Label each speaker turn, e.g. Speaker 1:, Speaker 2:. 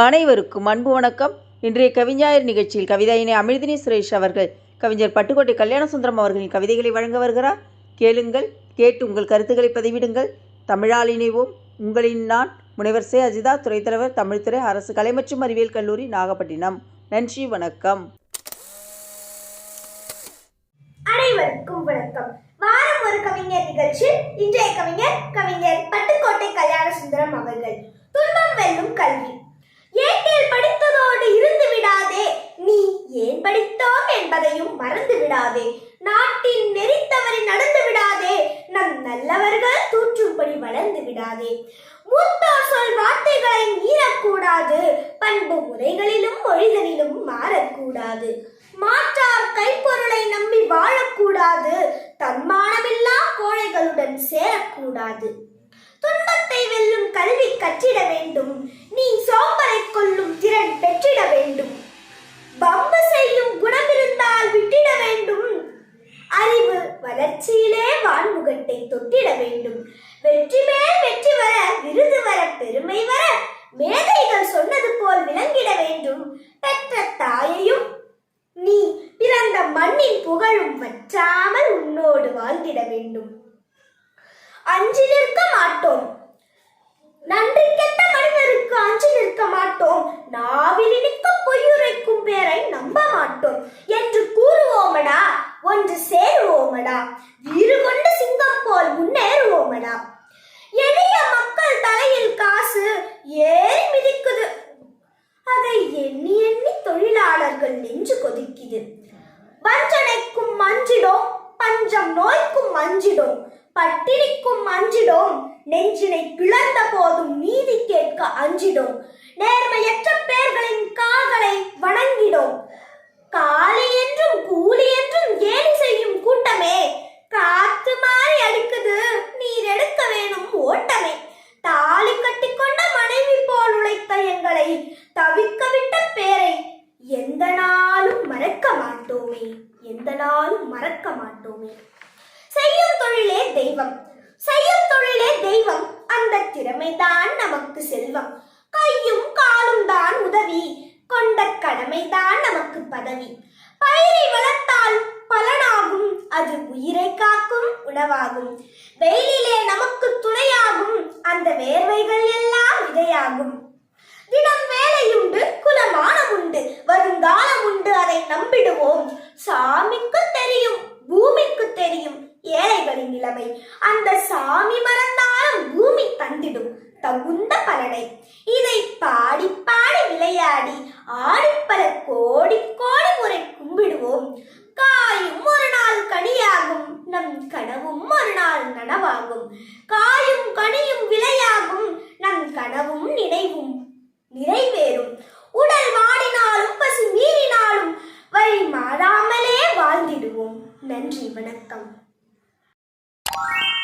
Speaker 1: அனைவருக்கும் அன்பு வணக்கம். இன்றைய கவிஞாயர் நிகழ்ச்சியில் கவிதையினை அமிர்தினி சுரேஷ் அவர்கள் கவிஞர் பட்டுக்கோட்டை கல்யாணசுந்தரம் அவர்களின் கவிதைகளை வழங்க வருகிறார். கேளுங்கள் கேட்டு உங்கள் கருத்துக்களை பதிவிடுங்கள். தமிழால் இணைவோம். உங்களின் நான் முனைவர் சே. அஜிதா துறைத்தலைவர் தமிழ்துறை அரசு கலை மற்றும் அறிவியல் கல்லூரி நாகப்பட்டினம். நன்றி வணக்கம்.
Speaker 2: அனைவருக்கும் வணக்கம். வாரம் ஒரு கவிஞர் நிகழ்ச்சி இன்றைய கவிஞர் கவிஞர் பட்டுக்கோட்டை கல்யாண சுந்தரம் அவர்கள் துன்பம் வெல்லும் கல்வி ஏட்டில் படித்ததோடு இருந்து விடாதே நீ ஏன் படித்தோம் என்பதையும் மறந்து விடாதே. நாட்டின் நெறித்தவரை நடந்து விடாதே. நம் நல்லவர்கள் தூற்றும்படி வளர்ந்து விடாதே. மூத்தோர் சொல் வார்த்தைகளை மீறக்கூடாது. பண்பு முறைகளிலும் மொழிகளிலும் மாறக்கூடாது. மாற்றார் கைப்பொருளை நம்பி வாழக்கூடாது. தன்மானமில்லா கோழைகளுடன் சேரக்கூடாது. துன்பத்தை வெல்லும் கல்வி கற்றிட வேண்டும். நீ சோம்பலை கொள்ளும் வளர்ச்சியிலே வான்முகட்டை தொட்டிட வேண்டும். வெற்றி மேல் வெற்றி வர விருது வர பெருமை வர மேதைகள் சொன்னது போல் விளங்கிட வேண்டும். பெற்ற தாயையும் நீ பிறந்த மண்ணின் புகழும் வற்றாமல் உன்னோடு வாழ்ந்திட வேண்டும். அஞ்சிலிருக்க நிற்க மாட்டோம். நன்றி கெட்ட சேருவோமடா இரு கொண்டு சிங்கம் போல் முன்னேறுவோமடா எளிய மக்கள் தலையில் காசு ஏறி மிதிக்குது. அதை எண்ணி எண்ணி தொழிலாளர்கள் நெஞ்சு கொதிக்குது. வஞ்சனைக்கும் மஞ்சிடும் பஞ்சம் நோய்க்கும் மஞ்சிடும் பட்டினிக்கும் அஞ்சிடும் நெஞ்சினை பிளந்த போதும் நீதி கேட்க அஞ்சிடும். நேர்மையற்ற பேர்களின் கால்களை வணங்கிடும். கால் மாட்டோமே. எந்த நாளும் மறக்க மாட்டோமே. செய்யும் தொழிலே தெய்வம். செய்யும் தொழிலே தெய்வம். அந்த திறமைதான் நமக்கு செல்வம். கையும் காலும் தான் உதவி. கொண்ட கடமைதான் நமக்கு பதவி. பயிரை வளர்த்தால் பலனாகும். அது உயிரை காக்கும் உணவாகும். வெயிலிலே நமக்கு துணையாகும். அந்த வேர்வைகள் எல்லாம் விதையாகும் தினம் வே நிலைமை. அந்த சாமி மறந்தாலும் பூமி தந்திடும். தகுந்த பலனை. இதை பாடி பாடி விளையாடி ஆடிப்பல கோடி கோடி முறை கும்பிடுவோம். காயும் ஒரு நாள் கனியாகும் நம் கனவும் ஒரு நாள் நனவாகும். காயும் கனியும் விளையாகும் நம் கனவும் நினைவும் நிறைவேறும். உடல் வாடினாலும் பசி மீறினாலும் வழி மாறாமலே வாழ்ந்திடுவோம். நன்றி வணக்கம். you